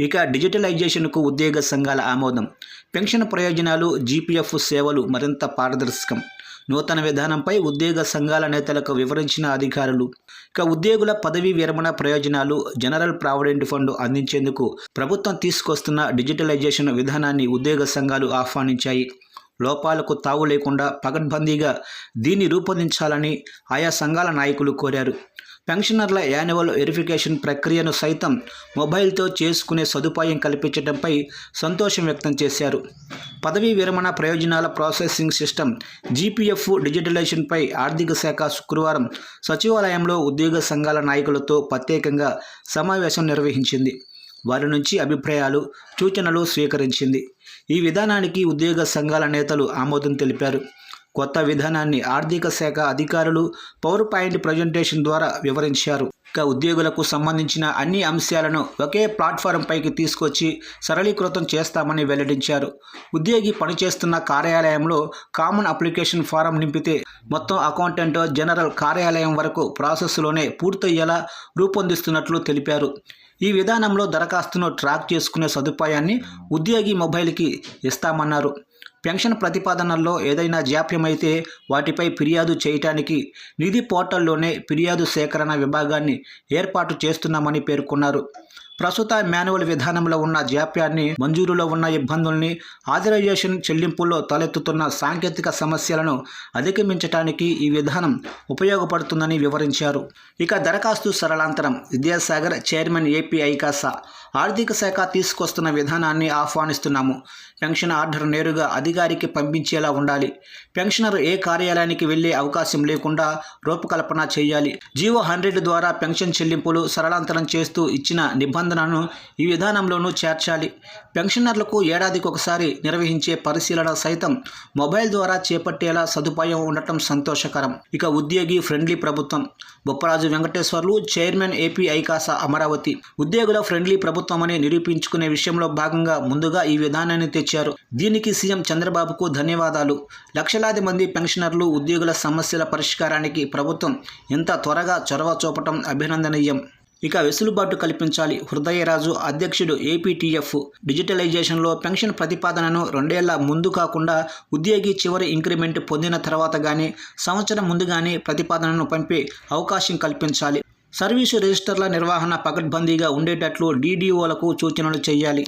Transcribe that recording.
ఇక డిజిటలైజేషన్కు ఉద్యోగ సంఘాల ఆమోదం. పెన్షన్ ప్రయోజనాలు జీపీఎఫ్ సేవలు మరింత పారదర్శకం. నూతన విధానంపై ఉద్యోగ సంఘాల నేతలకు వివరించిన అధికారులు. ఇక ఉద్యోగుల పదవీ విరమణ ప్రయోజనాలు జనరల్ ప్రావిడెంట్ ఫండ్ అందించేందుకు ప్రభుత్వం తీసుకొస్తున్న డిజిటలైజేషన్ విధానాన్ని ఉద్యోగ సంఘాలు ఆహ్వానించాయి. లోపాలకు తావు లేకుండా పగడ్బందీగా దీన్ని రూపొందించాలని ఆయా సంఘాల నాయకులు కోరారు. పెన్షనర్ల యాన్యువల్ వెరిఫికేషన్ ప్రక్రియను సైతం మొబైల్తో చేసుకునే సదుపాయం కల్పించడంపై సంతోషం వ్యక్తం చేశారు. పదవీ విరమణ ప్రయోజనాల ప్రాసెసింగ్ సిస్టమ్ జీపీఎఫ్ డిజిటలైజేషన్పై ఆర్థిక శాఖ శుక్రవారం సచివాలయంలో ఉద్యోగ సంఘాల నాయకులతో ప్రత్యేకంగా సమావేశం నిర్వహించింది. వారి నుంచి అభిప్రాయాలు సూచనలు స్వీకరించింది. ఈ విధానానికి ఉద్యోగ సంఘాల నేతలు ఆమోదం తెలిపారు. కొత్త విధానాన్ని ఆర్థిక శాఖ అధికారులు పవర్ పాయింట్ ప్రజెంటేషన్ ద్వారా వివరించారు. ఇక ఉద్యోగులకు సంబంధించిన అన్ని అంశాలను ఒకే ప్లాట్ఫారం పైకి తీసుకొచ్చి సరళీకృతం చేస్తామని వెల్లడించారు. ఉద్యోగి పనిచేస్తున్న కార్యాలయంలో కామన్ అప్లికేషన్ ఫారం నింపితే మొత్తం అకౌంటెంట్ జనరల్ కార్యాలయం వరకు ప్రాసెస్లోనే పూర్తయ్యేలా రూపొందిస్తున్నట్లు తెలిపారు. ఈ విధానంలో దరఖాస్తును ట్రాక్ చేసుకునే సదుపాయాన్ని ఉద్యోగి మొబైల్కి ఇస్తామన్నారు. పెన్షన్ ప్రతిపాదనల్లో ఏదైనా జాప్యమైతే వాటిపై ఫిర్యాదు చేయటానికి నిధి పోర్టల్లోనే ఫిర్యాదు సేకరణ విభాగాన్ని ఏర్పాటు చేస్తున్నామని పేర్కొన్నారు. ప్రస్తుత మాన్యువల్ విధానంలో ఉన్న జాప్యాన్ని మంజూరులో ఉన్న ఇబ్బందుల్ని ఆథరైజేషన్ చెల్లింపుల్లో తలెత్తుతున్న సాంకేతిక సమస్యలను అధిగమించడానికి ఈ విధానం ఉపయోగపడుతుందని వివరించారు. ఇక దరఖాస్తు సరళాంతరం విద్యాసాగర్ చైర్మన్ ఏపీ ఐకాసా ఆర్థిక శాఖ తీసుకొస్తున్న విధానాన్ని ఆహ్వానిస్తున్నాము. పెన్షన్ ఆర్డర్ నేరుగా అధికారికి పంపించేలా ఉండాలి. పెన్షనర్ ఏ కార్యాలయానికి వెళ్ళే అవకాశం లేకుండా రూపకల్పన చేయాలి. జీవో హండ్రెడ్ ద్వారా పెన్షన్ చెల్లింపులు సరళాంతరం చేస్తూ ఇచ్చిన నిబంధనను ఈ విధానంలోనూ చేర్చాలి. పెన్షనర్లకు ఏడాదికి ఒకసారి నిర్వహించే పరిశీలన సైతం మొబైల్ ద్వారా చేపట్టేలా సదుపాయం ఉండటం సంతోషకరం. ఇక ఉద్యోగి ఫ్రెండ్లీ ప్రభుత్వం. బొప్పరాజు వెంకటేశ్వర్లు చైర్మన్ ఏపీ ఐకాస అమరావతి. ఉద్యోగుల ఫ్రెండ్లీ ప్రభుత్వం ప్రభుత్వమని నిరూపించుకునే విషయంలో భాగంగా ముందుగా ఈ విధానాన్ని తెచ్చారు. దీనికి సీఎం చంద్రబాబుకు ధన్యవాదాలు. లక్షలాది మంది పెన్షనర్లు ఉద్యోగుల సమస్యల పరిష్కారానికి ప్రభుత్వం ఇంత త్వరగా చొరవ చూపటం అభినందనీయం. ఇక వెసులుబాటు కల్పించాలి. హృదయరాజు అధ్యక్షుడు ఏపీటీఎఫ్. డిజిటలైజేషన్లో పెన్షన్ ప్రతిపాదనను రెండేళ్ళ ముందు కాకుండా ఉద్యోగి చివరి ఇంక్రిమెంట్ పొందిన తర్వాత కానీ సంవత్సరం ముందు కానీ ప్రతిపాదనను పంపే అవకాశం కల్పించాలి. సర్వీసు రిజిస్టర్ల నిర్వహణ పకడ్బందీగా ఉండేటట్లు డీడీఓలకు సూచనలు చేయాలి.